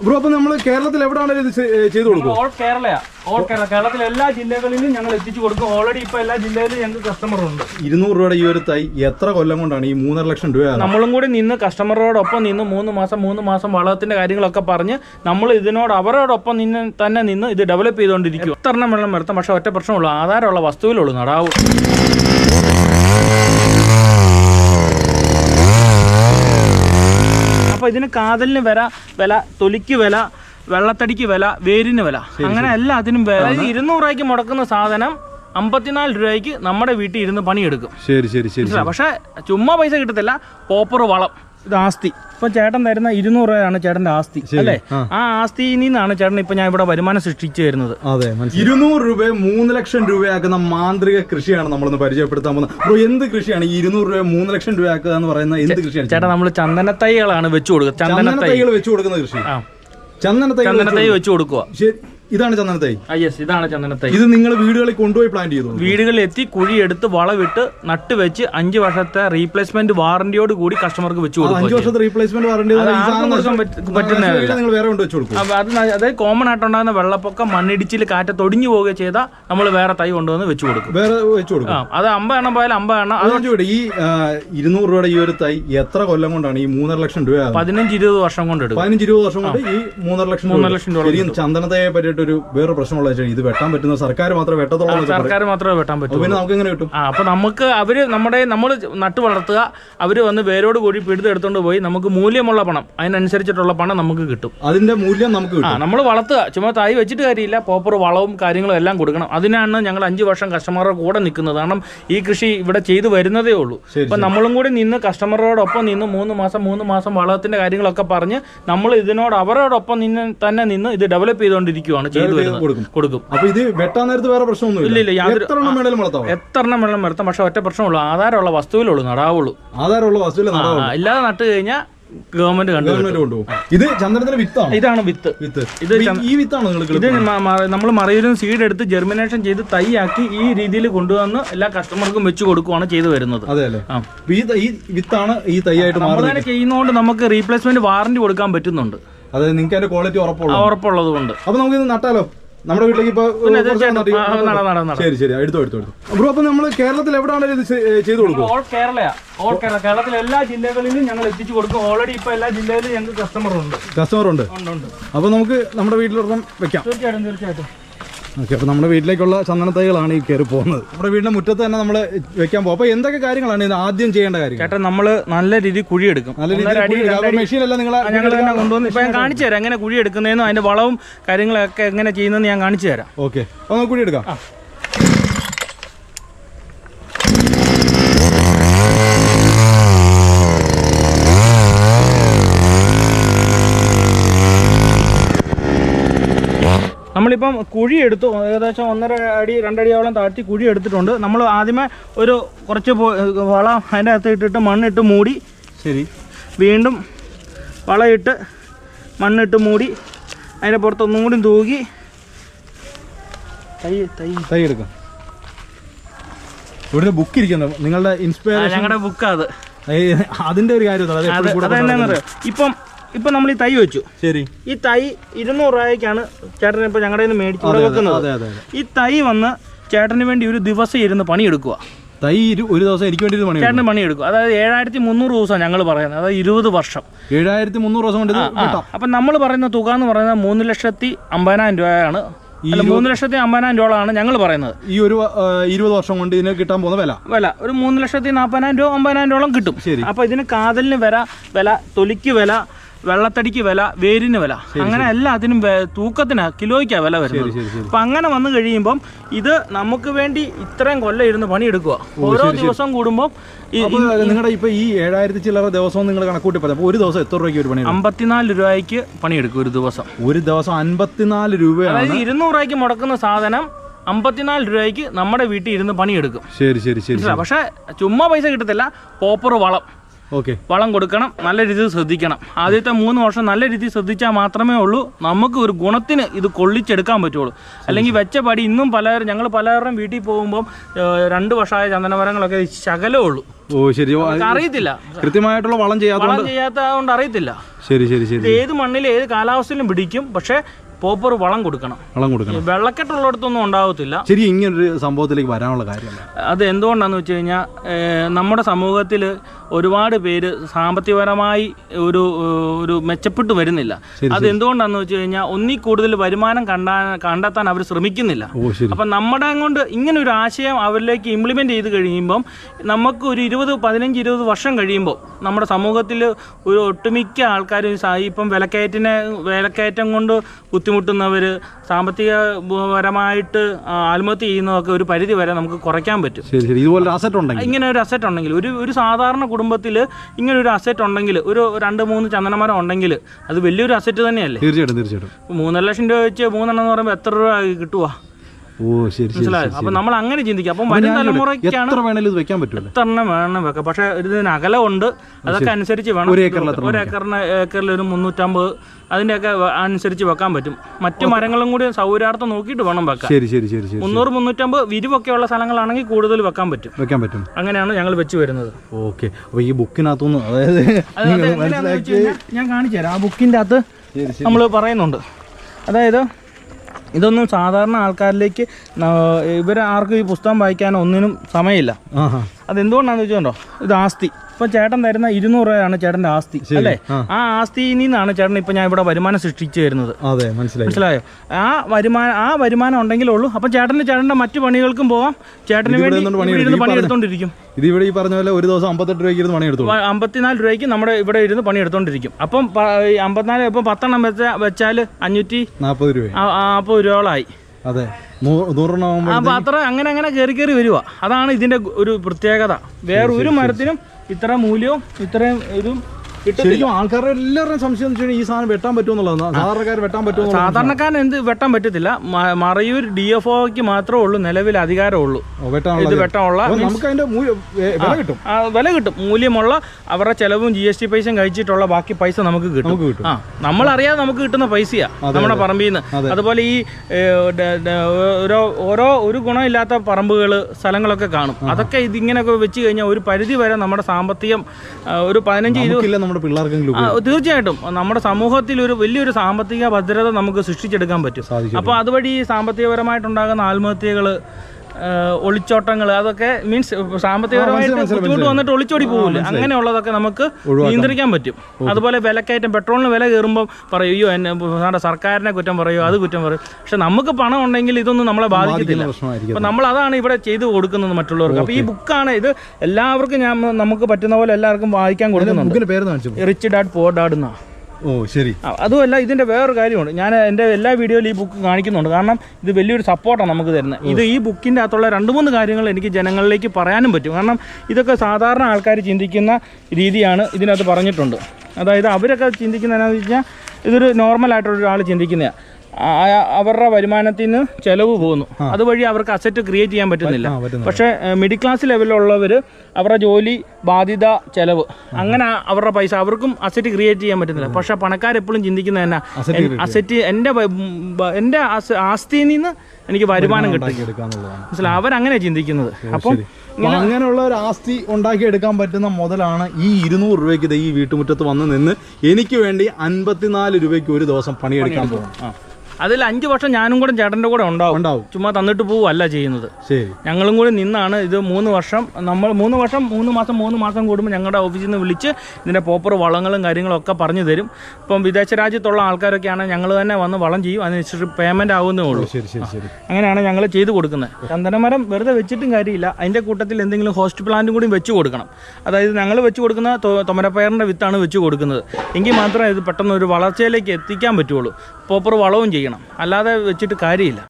Bro അപ്പൊ നമ്മൾ കേരളത്തിൽ എവിടെയാണെങ്കിലും ഇത് ചെയ്തു കൊടുക്കും ഓൾ കേരളയാ. ഓൾ കേരള കേരളത്തിലെ എല്ലാ ജില്ലകളിലും ഞങ്ങൾ എത്തിച്ചു കൊടുക്കും. ഓൾറെഡി ഇപ്പൊ എല്ലാ ജില്ലയിലും ഞങ്ങൾക്ക് കസ്റ്റമർ ഉണ്ട്. ഇരുന്നൂറ് രൂപയുടെ ഈ ഒരു തൈ എത്ര കൊല്ലം കൊണ്ടാണ് ഈ മൂന്നര ലക്ഷം രൂപ നമ്മളും കൂടി നിന്ന് കസ്റ്റമറോടൊപ്പം നിന്ന് മൂന്ന് മാസം മൂന്ന് മാസം വളത്തിന്റെ കാര്യങ്ങളൊക്കെ പറഞ്ഞ് നമ്മൾ ഇതിനോട് അവരോടൊപ്പം നിന്ന് തന്നെ നിന്ന് ഇത് ഡെവലപ്പ് ചെയ്തുകൊണ്ടിരിക്കും എത്രണ്ണം വെള്ളം വരുത്താം പക്ഷെ ഒറ്റ പ്രശ്നമുള്ളൂ ആധാരമുള്ള വസ്തുവിലുള്ളൂ നടാവും. അപ്പൊ ഇതിന് കാതലിന് വില വില തൊലിക്ക് വില വെള്ളത്തടിക്ക് വില വേരിന് വില. അങ്ങനെ എല്ലാത്തിനും വില. അതായത് ഇരുന്നൂറ് രൂപയ്ക്ക് മുടക്കുന്ന സാധനം അമ്പത്തിനാല് രൂപയ്ക്ക് നമ്മുടെ വീട്ടിൽ ഇരുന്ന് പണിയെടുക്കും. ശരി ശരി ശരി പക്ഷെ പക്ഷേ ചുമ്മാ പൈസ കിട്ടത്തില്ല. പോപ്പർ വളം. ഇത് ആസ്തി. ഇപ്പൊ ചേട്ടൻ തരുന്ന ഇരുന്നൂറ് രൂപയാണ് ചേട്ടന്റെ ആസ്തി അല്ലേ? ആ. ആസ്തിയിൽ നിന്നാണ് ചേട്ടൻ ഇപ്പൊ ഞാൻ ഇവിടെ വരുമാനം സൃഷ്ടിച്ചു വരുന്നത് അതെ ഇരുന്നൂറ് രൂപ മൂന്ന് ലക്ഷം രൂപയാക്കുന്ന മാന്ത്രിക കൃഷിയാണ് നമ്മളൊന്ന് പരിചയപ്പെടുത്താൻ പോകുന്നത്. ബ്രോ എന്ത് കൃഷിയാണ് ഈ ഇരുന്നൂറ് രൂപ മൂന്ന് ലക്ഷം രൂപയാക്കുക എന്ന് പറയുന്ന എന്ത് കൃഷിയാണ്? ചേട്ടാ നമ്മൾ ചന്ദനത്തൈകളാണ് വെച്ചു കൊടുക്കുക. ചന്ദന വെച്ചു തൈകൾ വെച്ചു കൊടുക്കുന്ന കൃഷി. ചന്ദന തൈ ചന്ദനത്തൈ വെച്ചു കൊടുക്കുക. ശരി. ഇതാണ് ചന്ദന തൈ ആ യെസ് ഇതാണ് ചന്ദനത്തൈ. ഇത് നിങ്ങൾ വീടുകളിൽ കൊണ്ടുപോയി പ്ലാന്റ് ചെയ്തു വീടുകളിൽ എത്തി കുഴിയെടുത്ത് വളവിട്ട് നട്ട് വെച്ച് അഞ്ച് വർഷത്തെ റീപ്ലേസ്മെന്റ് വാറന്റിയോട് കൂടി കസ്റ്റമർക്ക് വെച്ചു കൊടുക്കും. കൊടുക്കും വർഷത്തെ റീപ്ലേസ്മെന്റ് വാറണ്ടി അത് കൊടുക്കാൻ പറ്റ- പറ്റുന്നതല്ല. നിങ്ങൾ വേറെ കൊണ്ട് വെച്ച് കൊടുക്കും. അപ്പൊ അത് അതായത് കോമൺ ആയിട്ടുണ്ടാകുന്ന വെള്ളപ്പൊക്കം മണ്ണിടിച്ചിൽ കാറ്റ തൊടിഞ്ഞു പോവുകയോ ചെയ്താൽ നമ്മൾ വേറെ തൈ കൊണ്ടുവന്ന് വെച്ചു കൊടുക്കും. വേറെ വെച്ചു കൊടുക്കും. അത് അമ്പത് എണ്ണം പോയാലും അമ്പത് എണ്ണം. അത് ഈ ഇരുന്നൂറ് രൂപയുടെ ഈ ഒരു തൈ എത്ര കൊല്ലം കൊണ്ടാണ് ഈ മൂന്നര ലക്ഷം രൂപ? പതിനഞ്ച് ഇരുപത് വർഷം കൊണ്ട് പതിനഞ്ച് ഇരുപത് വർഷം കൊണ്ട് ഈ മൂന്നര ലക്ഷം മൂന്നര ലക്ഷം രൂപ ചന്ദനത്തയെ പറ്റിയിട്ട് ഒരു വേറെ പ്രശ്നമുള്ള വെച്ചാൽ ഇത് വെട്ടാൻ പറ്റുന്ന സർക്കാർ മാത്രമേ വെട്ടത്തുള്ളൂ സർക്കാർ മാത്രമേ വെട്ടാൻ പറ്റൂ പിന്നെ നമുക്ക് എങ്ങനെ കിട്ടും? ആ അപ്പൊ നമുക്ക് അവർ നമ്മുടെ നമ്മൾ നട്ടു വളർത്തുക അവർ വന്ന് വേരോട് കൂടി പിടുത്തെടുത്തോണ്ട് പോയി നമുക്ക് മൂല്യമുള്ള പണം അതിനനുസരിച്ചിട്ടുള്ള പണം നമുക്ക് കിട്ടും. അതിന്റെ മൂല്യം നമുക്ക് കിട്ടും. നമ്മൾ വളർത്തുക. ചുമ്മാ തായി വെച്ചിട്ട് കാര്യമില്ല. പ്രോപ്പർ വളവും കാര്യങ്ങളും എല്ലാം കൊടുക്കണം. അതിനാണ് ഞങ്ങൾ അഞ്ച് വർഷം കസ്റ്റമറുടെ കൂടെ നിൽക്കുന്നത്. കാരണം ഈ കൃഷി ഇവിടെ ചെയ്തു വരുന്നതേ ഉള്ളൂ. അപ്പൊ നമ്മളും കൂടി നിന്ന് കസ്റ്റമറോടൊപ്പം നിന്ന് മൂന്ന് മാസം മൂന്ന് മാസം വളത്തിന്റെ കാര്യങ്ങളൊക്കെ പറഞ്ഞ് നമ്മൾ ഇതിനോട് അവരോടൊപ്പം നിന്ന് തന്നെ നിന്ന് ഇത് ഡെവലപ്പ് ചെയ്തുകൊണ്ടിരിക്കുകയാണ് ചെയ്തു വരുന്നത്. കൊടുക്കും. അപ്പൊ ഇത് വെട്ടാൻ നേരത്ത് വേറെ പ്രശ്നമൊന്നും ഇല്ല, ഇല്ല, യാതൊരു- എത്ര എണ്ണം വേണേലും വളർത്താം എത്ര എണ്ണം പക്ഷെ ഒറ്റ പ്രശ്നമുള്ളൂ. ആധാരമുള്ള വസ്തുവിലുള്ളൂ നടാവുള്ളൂ. ആധാരമുള്ള ആ, ആ, ഇല്ലാതെ നട്ട് കഴിഞ്ഞാൽ ഗവൺമെന്റ് കണ്ടു ഗവൺമെന്റ് കൊണ്ടുപോകും. ഇത് ചന്ദനത്തിന്റെ വിത്താണ്. ഇതാണ് വിത്ത്. വിത്ത്. ഇത് ഈ- ചന്ദ- ഈ വിത്താണോ നിങ്ങൾ ഇത് നമ്മൾ മറയൂരും സീഡ് എടുത്ത് ജെർമിനേഷൻ ചെയ്ത് തൈയാക്കി ഈ രീതിയിൽ കൊണ്ടുവന്ന് എല്ലാ കസ്റ്റമർക്കും വെച്ച് കൊടുക്കുവാണ് ചെയ്തു വരുന്നത്. അതെ അല്ലേ? ആ. അപ്പൊ ഈ ത- ഈ വിത്താണ് ഈ തൈയായിട്ട് നമ്മൾ മാറുന്നത്. തന്നെ ചെയ്യുന്നതുകൊണ്ട് നമുക്ക് റീപ്ലേസ്മെന്റ് വാറന്റി കൊടുക്കാൻ പറ്റുന്നുണ്ട്. അതായത് നിങ്ങൾക്ക് അതിന്റെ ക്വാളിറ്റി ഉറപ്പുള്ള. ഉറപ്പുള്ളത് കൊണ്ട് അപ്പൊ നമുക്ക് ഇത് നട്ടാലോ? നമ്മുടെ വീട്ടിലേക്ക് ഇപ്പൊ. ശരി ശരി. എടുത്തോ എടുത്തോ എടുത്തോ. ബ്രോ അപ്പൊ കേരളത്തിൽ എവിടെയാണ് ഇത് ചെയ്തു കൊടുക്കും ഓൾ കേരളയാ. ഓൾ കേരള കേരളത്തിലെ എല്ലാ ജില്ലകളിലും ഞങ്ങൾ എത്തിച്ചു കൊടുക്കും. ഓൾറെഡി ഇപ്പൊ എല്ലാ ജില്ലയിലും ഞങ്ങൾക്ക് കസ്റ്റമർ ഉണ്ട്. കസ്റ്റമർ ഉണ്ട്. അപ്പൊ നമുക്ക് നമ്മുടെ വീട്ടിലൊരെണ്ണം വെക്കാം. തീർച്ചയായിട്ടും തീർച്ചയായിട്ടും. ഓക്കെ അപ്പോൾ നമ്മുടെ വീട്ടിലേക്കുള്ള ചന്ദന തൈകളാണ് ഈ കയറി പോകുന്നത്. നമ്മുടെ വീടിന്റെ മുറ്റത്ത് തന്നെ നമ്മൾ വെക്കാൻ പോകും. അപ്പോൾ എന്തൊക്കെ കാര്യങ്ങളാണ് ഇത് ആദ്യം ചെയ്യേണ്ട കാര്യം ചേട്ടൻ നമ്മൾ നല്ല രീതിയിൽ കുഴിയെടുക്കും. നല്ല രീതിയിൽ മെഷീനല്ല നിങ്ങൾ ഞങ്ങൾ തന്നെ കൊണ്ടുവന്ന് ഇപ്പോൾ ഞാൻ കാണിച്ചു തരാം. എങ്ങനെ കുഴിയെടുക്കുന്നതെന്നും അതിന്റെ അതിന്റെ വളവും കാര്യങ്ങളൊക്കെ എങ്ങനെ ചെയ്യുന്നതെന്ന് ഞാൻ കാണിച്ചു തരാം. ഓക്കെ. അപ്പോൾ നമുക്ക് കൂടി നമ്മളിപ്പം കുഴി എടുത്തു ഏകദേശം ഒന്നര അടി രണ്ടടിയോളം താഴ്ത്തി കുഴി എടുത്തിട്ടുണ്ട്. നമ്മൾ ആദ്യമേ ഒരു കുറച്ച് വള അതിന്റെ അകത്ത് ഇട്ടിട്ട് മണ്ണിട്ട് മൂടി ശരി. വീണ്ടും വളയിട്ട് മണ്ണിട്ട് മൂടി അതിന്റെ പുറത്ത് ഒന്നും കൂടി തൂകി തൈ തൈ. തൈ എടുക്കാം. ഇവിടെ ബുക്ക് ഇരിക്കുന്നത് നിങ്ങളുടെ ഇൻസ്പയർ ഞങ്ങളുടെ ബുക്കാ അത്. അതിന്റെ ഒരു കാര്യം ഇപ്പം ഇപ്പം നമ്മൾ ഈ തൈ വെച്ചു. ശരി. ഈ തൈ ഇരുന്നൂറ് രൂപയ്ക്കാണ് ചേട്ടൻ ഇപ്പൊ ഞങ്ങളുടെ കയ്യിൽ നിന്ന് മേടിച്ച് വെക്കുന്നത്. ഈ തൈ വന്ന് ചേട്ടന് വേണ്ടി ഒരു ദിവസം ഇരുന്ന് പണിയെടുക്കുക. തൈ ഒരു ദിവസം എനിക്ക് വേണ്ടി പണി ചേട്ടന് പണിയെടുക്കും. അതായത് ഏഴായിരത്തി മുന്നൂറ് ദിവസം ഞങ്ങൾ പറയുന്നത്. അതായത് ഇരുപത് വർഷം. ഏഴായിരത്തി മുന്നൂറ് ദിവസം കൊണ്ട് അപ്പം നമ്മൾ പറയുന്ന തുക എന്ന് പറയുന്നത് മൂന്ന് ലക്ഷത്തി അമ്പതിനായിരം രൂപയാണ്. മൂന്ന് ലക്ഷത്തി അമ്പതിനായിരം രൂപയാണ് ഞങ്ങൾ പറയുന്നത്. ഈ ഒരു ഇരുപത് വർഷം കൊണ്ട് ഇതിന് കിട്ടാൻ പോകുന്ന വില. വില. ഒരു മൂന്ന് ലക്ഷത്തി നാൽപ്പതിനായിരം രൂപ അമ്പതിനായിരം രൂപ കിട്ടും. ശരി. അപ്പോൾ ഇതിന് കാതലിന് വില വില തൊലിക്ക് വില വെള്ളത്തടിക്ക് വില വേരിന് വില. അങ്ങനെ എല്ലാത്തിനും അതിനും തൂക്കത്തിന് കിലോയ്ക്കാണ് വില വരുന്നത്. അപ്പം അങ്ങനെ വന്നു കഴിയുമ്പം ഇത് നമുക്ക് വേണ്ടി ഇത്രയും കൊല്ലം ഇരുന്ന് പണിയെടുക്കുക. ഓരോ ദിവസം കൂടുമ്പോൾ നിങ്ങളുടെ ഇപ്പൊ ഈ ഏഴായിരത്തി ചില്ലറ ദിവസം നിങ്ങൾ കണക്കൂട്ടി പറഞ്ഞു ഒരു ദിവസം എത്ര രൂപയ്ക്ക് ഒരു പണി അമ്പത്തിനാല് രൂപയ്ക്ക് പണിയെടുക്കും ഒരു ദിവസം. ഒരു ദിവസം അമ്പത്തിനാല് രൂപയാണ്. അതായത് ഇരുന്നൂറ് രൂപയ്ക്ക് മുടക്കുന്ന സാധനം അമ്പത്തിനാല് രൂപയ്ക്ക് നമ്മുടെ വീട്ടിൽ ഇരുന്ന് പണിയെടുക്കും. ശരി ശരി ശരി പക്ഷെ പക്ഷേ ചുമ്മാ പൈസ കിട്ടത്തില്ല പോപ്പർ വളം. ഓക്കെ. വളം കൊടുക്കണം നല്ല രീതിയിൽ ശ്രദ്ധിക്കണം. ആദ്യത്തെ മൂന്ന് വർഷം നല്ല രീതിയിൽ ശ്രദ്ധിച്ചാൽ മാത്രമേ ഉള്ളൂ. നമുക്ക് ഒരു ഗുണത്തിന് ഇത് കൊള്ളിച്ചെടുക്കാൻ പറ്റുള്ളൂ. അല്ലെങ്കിൽ വെച്ച പടി ഇന്നും പലരും ഞങ്ങൾ പലരുടെയും വീട്ടിൽ പോകുമ്പോൾ രണ്ട് വർഷമായ ചന്ദനമരങ്ങളൊക്കെ ശകലേ ഉള്ളൂ. ഓ ശരി. അറിയത്തില്ല. കൃത്യമായിട്ടുള്ള വളം ചെയ്യാത്തതുകൊണ്ട് വളം ചെയ്യാത്ത കൊണ്ട് അറിയത്തില്ല. ശരി ശരി ശരി. ഏത് മണ്ണിൽ ഏത് കാലാവസ്ഥയിലും പിടിക്കും. പക്ഷേ പോപ്പർ വളം കൊടുക്കണം. വളം കൊടുക്കണം. വെള്ളക്കെട്ടുള്ളിടത്തൊന്നും ഉണ്ടാവത്തില്ല. ശരി ഇങ്ങനൊരു സംഭവത്തിലേക്ക് വരാനുള്ള കാര്യം അത് എന്തുകൊണ്ടാണെന്ന് വെച്ച് കഴിഞ്ഞാൽ നമ്മുടെ സമൂഹത്തിൽ ഒരുപാട് പേര് സാമ്പത്തികപരമായി ഒരു ഒരു മെച്ചപ്പെട്ട് വരുന്നില്ല. അത് എന്തുകൊണ്ടാണെന്ന് വെച്ച് കഴിഞ്ഞാൽ ഒന്നിൽ കൂടുതൽ വരുമാനം കണ്ടാ കണ്ടെത്താൻ അവർ ശ്രമിക്കുന്നില്ല. അപ്പൊ ശരി. അപ്പം നമ്മുടെ കൊണ്ട് ഇങ്ങനെ ഒരു ആശയം അവരിലേക്ക് ഇംപ്ലിമെന്റ് ചെയ്ത് കഴിയുമ്പം നമുക്ക് ഒരു ഇരുപത് പതിനഞ്ച് ഇരുപത് വർഷം കഴിയുമ്പോൾ നമ്മുടെ സമൂഹത്തിൽ ഒരു ഒട്ടുമിക്ക ആൾക്കാരും ഇപ്പം വിലക്കയറ്റിനെ വിലക്കയറ്റം കൊണ്ട് ബുദ്ധിമുട്ടുന്നവർ സാമ്പത്തികപരമായിട്ട് പരമായിട്ട് ആത്മഹത്യ ചെയ്യുന്നതൊക്കെ ഒരു പരിധി വരെ നമുക്ക് കുറയ്ക്കാൻ പറ്റും. ശരി ശരി. ഇതുപോലെ അസറ്റ് ഉണ്ടെങ്കിൽ. ഇങ്ങനെ ഒരു അസറ്റ് ഉണ്ടെങ്കിൽ ഒരു ഒരു സാധാരണ കുടുംബത്തിൽ ഇങ്ങനെ ഒരു അസറ്റ് ഉണ്ടെങ്കിൽ ഒരു രണ്ട് മൂന്ന് ചന്ദനമരം ഉണ്ടെങ്കിൽ അത് വലിയൊരു അസറ്റ് തന്നെയല്ലേ? തീർച്ചയായിട്ടും തീർച്ചയായിട്ടും. മൂന്നര ലക്ഷം രൂപ വെച്ച് മൂന്നെണ്ണം എന്ന് പറയുമ്പോൾ എത്ര രൂപ കിട്ടുക ഓ ശരി മനസ്സിലായോ? അപ്പം നമ്മൾ അങ്ങനെ ചിന്തിക്കുക അപ്പം വരും തലമുറയ്ക്കാണ് എത്ര വേണേലും ഇത് വെക്കാൻ പറ്റും എത്ര എണ്ണം വേണം വെക്കാം. പക്ഷേ ഇതിന് ഉണ്ട്. അതൊക്കെ അനുസരിച്ച് വേണം. ഒരു ഏക്കറിൽ എത്ര ഒരു ഏക്കറിന് ഏക്കറിൽ ഒരു മുന്നൂറ്റമ്പത് അതിന്റെയൊക്കെ അനുസരിച്ച് വെക്കാൻ പറ്റും. മറ്റു മരങ്ങളും കൂടി സൗകര്യാർത്ഥം നോക്കിയിട്ട് വേണം വെക്കാം. ശരി ശരി ശരി ശരി മുന്നൂറ് മുന്നൂറ്റമ്പത് വിരിവൊക്കെ ഉള്ള സ്ഥലങ്ങളാണെങ്കിൽ കൂടുതൽ വെക്കാൻ പറ്റും. വെക്കാൻ പറ്റും. അങ്ങനെയാണ് ഞങ്ങൾ വെച്ച് വരുന്നത്. ഓക്കെ. അപ്പൊ ഈ ബുക്കിനകത്തുനിന്ന് അതായത് ഞാൻ കാണിച്ചു തരാം ആ ബുക്കിന്റെ അകത്ത് നമ്മൾ പറയുന്നുണ്ട്. അതായത് ഇതൊന്നും സാധാരണ ആൾക്കാരിലേക്ക് ഇവർ ഇവരെ ആർക്കും ഈ പുസ്തകം വായിക്കാൻ ഒന്നിനും സമയമില്ല. ആഹാ അതെന്തുകൊണ്ടാന്ന് വെച്ചോണ്ടോ ഇത് ആസ്തി. ഇപ്പൊ ചേട്ടൻ തരുന്ന ഇരുന്നൂറ് രൂപയാണ് ചേട്ടന്റെ ആസ്തി അല്ലേ? ആ. ആസ്തിയിൽ നിന്നാണ് ചേട്ടൻ ഇപ്പൊ ഞാൻ ഇവിടെ വരുമാനം സൃഷ്ടിച്ചു വരുന്നത് അതെ മനസ്സിലായി. മനസ്സിലായോ? ആ വരുമാനം ആ വരുമാനം ഉണ്ടെങ്കിലേ ഉള്ളൂ. അപ്പൊ ചേട്ടന് ചേട്ടന്റെ മറ്റു പണികൾക്കും പോവാം. ചേട്ടന് വേണ്ടി ഇരുന്ന് പണിയെടുത്തോണ്ടിരിക്കും. ഇത് ഇവിടെ ഈ പറഞ്ഞ പോലെ ഒരു ദിവസം അമ്പത്തെട്ട് രൂപയ്ക്ക് ഇരുന്ന് പണിയെടുത്തു അമ്പത്തിനാല് രൂപയ്ക്ക് നമ്മുടെ ഇവിടെ ഇരുന്ന് പണിയെടുത്തോണ്ടിരിക്കും. അപ്പം അമ്പത്തിനാല് ഇപ്പം പത്തെണ്ണം വെച്ച വെച്ചാൽ അഞ്ഞൂറ്റി നാൽപ്പത് രൂപ നാൽപ്പത് രൂപയോളമായി അതെ. നൂറെണ്ണം അത്ര അങ്ങനെ അങ്ങനെ കയറി കയറി വരുവാ. അതാണ് ഇതിന്റെ ഒരു പ്രത്യേകത. വേറൊരു മരത്തിനും ഇത്ര മൂല്യവും ഇത്രയും ഇതും ശരിക്കും ആൾക്കാരുടെ എല്ലാവരുടെയും സംശയം എന്ന് വെച്ചാൽ ഈ സാധനം വെട്ടാൻ പറ്റുമെന്നുള്ളതാണ്. സാധാരണക്കാർ വെട്ടാൻ പറ്റുമോ സാധാരണക്കാരൻ എന്ത് വെട്ടാൻ പറ്റത്തില്ല. മറയൂർ ഡി എഫ് ഒക്ക് മാത്രമേ ഉള്ളൂ നിലവിൽ അധികാരമുള്ളൂ. ഇത് വെട്ടാനുള്ള നമുക്ക് അതിന്റെ വില കിട്ടും. ആ, വില കിട്ടും. മൂല്യമുള്ള അവരുടെ ചെലവും ജി എസ് ടി പൈസയും കഴിച്ചിട്ടുള്ള ബാക്കി പൈസ നമുക്ക് കിട്ടും. ആ നമ്മളറിയാതെ നമുക്ക് കിട്ടുന്ന പൈസയാ നമ്മുടെ പറമ്പിൽ നിന്ന്. അതെ. അതുപോലെ ഈ ഓരോ ഓരോ ഒരു ഗുണമില്ലാത്ത പറമ്പുകൾ സ്ഥലങ്ങളൊക്കെ കാണും. അതൊക്കെ ഇതിങ്ങനെയൊക്കെ വെച്ച് കഴിഞ്ഞാൽ ഒരു പരിധി വരെ നമ്മുടെ സാമ്പത്തികം ഒരു പതിനഞ്ച് ഇരുപത് നമ്മുടെ പിള്ളേർക്കെങ്കിലും തീർച്ചയായിട്ടും. നമ്മുടെ സമൂഹത്തിൽ ഒരു വലിയൊരു സാമ്പത്തിക ഭദ്രത നമുക്ക് സൃഷ്ടിച്ചെടുക്കാൻ പറ്റും. അപ്പൊ അപ്പോൾ അതുവഴി സാമ്പത്തികപരമായിട്ടുണ്ടാകുന്ന ആത്മഹത്യകൾ ഒളിച്ചോട്ടങ്ങൾ അതൊക്കെ മീൻസ് സാമ്പത്തികപരമായിട്ട് ബുദ്ധിമുട്ട് വന്നിട്ട് ഒളിച്ചോടി പോകില്ല അങ്ങനെയുള്ളതൊക്കെ നമുക്ക് നിയന്ത്രിക്കാൻ പറ്റും. അതുപോലെ വിലക്കയറ്റം പെട്രോളിന് വില കയറുമ്പോൾ പറയും അയ്യോ എന്നെ നമ്മുടെ സർക്കാരിനെ കുറ്റം പറയോ അത് കുറ്റം പറയും? പക്ഷെ നമുക്ക് പണം ഉണ്ടെങ്കിൽ ഇതൊന്നും നമ്മളെ ബാധിക്കത്തില്ല. അപ്പം നമ്മൾ അതാണ് ഇവിടെ ചെയ്തു കൊടുക്കുന്നത് മറ്റുള്ളവർക്ക്. അപ്പോൾ ഈ ബുക്കാണ് ഇത് എല്ലാവർക്കും ഞാൻ നമുക്ക് പറ്റുന്ന പോലെ എല്ലാവർക്കും വായിക്കാൻ കൊടുക്കുന്നുണ്ട്. റിച്ച് ഡാഡ് പോർ ഡാഡ് എന്നാ. ഓ ശരി. അതുമല്ല ഇതിന്റെ വേറൊരു കാര്യമുണ്ട്. ഞാൻ എന്റെ എല്ലാ വീഡിയോയിലും ഈ ബുക്ക് കാണിക്കുന്നുണ്ട്. കാരണം ഇത് വലിയൊരു സപ്പോർട്ടാണ് നമുക്ക് തരുന്നത്. ഇത് ഈ ബുക്കിന്റെ അകത്തുള്ള രണ്ട് മൂന്ന് കാര്യങ്ങൾ എനിക്ക് ജനങ്ങളിലേക്ക് പറയാനും പറ്റും. കാരണം ഇതൊക്കെ സാധാരണ ആൾക്കാർ ചിന്തിക്കുന്ന രീതിയാണ് ഇതിനകത്ത് പറഞ്ഞിട്ടുണ്ട്. അതായത് അവരൊക്കെ ചിന്തിക്കുന്ന എന്നാന്ന് വെച്ച് കഴിഞ്ഞാൽ ഇതൊരു നോർമലായിട്ടുള്ള ഒരാൾ ചിന്തിക്കുന്നതാണ് അവരുടെ വരുമാനത്തിൽ നിന്ന് ചെലവ് പോകുന്നു. അതുവഴി അവർക്ക് അസറ്റ് ക്രിയേറ്റ് ചെയ്യാൻ പറ്റുന്നില്ല. പക്ഷേ മിഡിൽ ക്ലാസ് ലെവലിലുള്ളവർ അവരുടെ ജോലി ബാധ്യത ചെലവ് അങ്ങനെ അവരുടെ പൈസ അവർക്കും അസറ്റ് ക്രിയേറ്റ് ചെയ്യാൻ പറ്റുന്നില്ല. പക്ഷെ പണക്കാരെപ്പോഴും ചിന്തിക്കുന്നത് തന്നെ അസറ്റ് എന്റെ എന്റെ ആസ്തിയിൽ നിന്ന് എനിക്ക് വരുമാനം കിട്ടും. മനസ്സിലായി? അവരങ്ങനെ ചിന്തിക്കുന്നത്. അപ്പം അങ്ങനെയുള്ള ഒരു ആസ്തി ഉണ്ടാക്കിയെടുക്കാൻ പറ്റുന്ന മുതലാണ് ഈ ഇരുന്നൂറ് രൂപയ്ക്ക് ഈ വീട്ടുമുറ്റത്ത് വന്ന് നിന്ന് എനിക്ക് വേണ്ടി അൻപത്തിനാല് രൂപയ്ക്ക് ഒരു ദിവസം പണിയെടുക്കാൻ പോകും. അതിൽ അഞ്ച് വർഷം ഞാനും കൂടെ ചേട്ടന്റെ കൂടെ ഉണ്ടാവും. ഉണ്ടാവും. ചുമ്മാ തന്നിട്ട് പോവല്ല ചെയ്യുന്നത്. ശരി. ഞങ്ങളും കൂടി നിന്നാണ് ഇത് മൂന്ന് വർഷം നമ്മൾ മൂന്ന് വർഷം മൂന്ന് മാസം മൂന്ന് മാസം കൂടുമ്പോൾ ഞങ്ങളുടെ ഓഫീസിൽ നിന്ന് വിളിച്ച് ഇതിന്റെ പ്രോപ്പർ വളങ്ങളും കാര്യങ്ങളും ഒക്കെ പറഞ്ഞു തരും. ഇപ്പം വിദേശ രാജ്യത്തുള്ള ആൾക്കാരൊക്കെയാണ് ഞങ്ങൾ തന്നെ വന്ന് വളം ചെയ്യും. അതിനനുസരിച്ച് പേയ്മെന്റ് ആവുന്നേ ഉള്ളൂ. ശരി ശരി ശരി. അങ്ങനെയാണ് ഞങ്ങൾ ചെയ്തു കൊടുക്കുന്നത്. ചന്ദനമരം വെറുതെ വെച്ചിട്ടും കാര്യമില്ല. അതിന്റെ കൂട്ടത്തിൽ എന്തെങ്കിലും ഹോസ്റ്റ് പ്ലാന്റും കൂടി വെച്ച് കൊടുക്കണം. അതായത് ഞങ്ങൾ വെച്ച് കൊടുക്കുന്ന തൊമരപ്പയറിന്റെ വിത്താണ് വെച്ച് കൊടുക്കുന്നത്. എങ്കിൽ മാത്രമേ ഇത് പെട്ടെന്ന് ഒരു വളർച്ചയിലേക്ക് എത്തിക്കാൻ പറ്റുള്ളൂ. പ്രോപ്പർ വളവും ചെയ്യണം. അല്ലാതെ വെച്ചിട്ട് കാര്യമില്ല.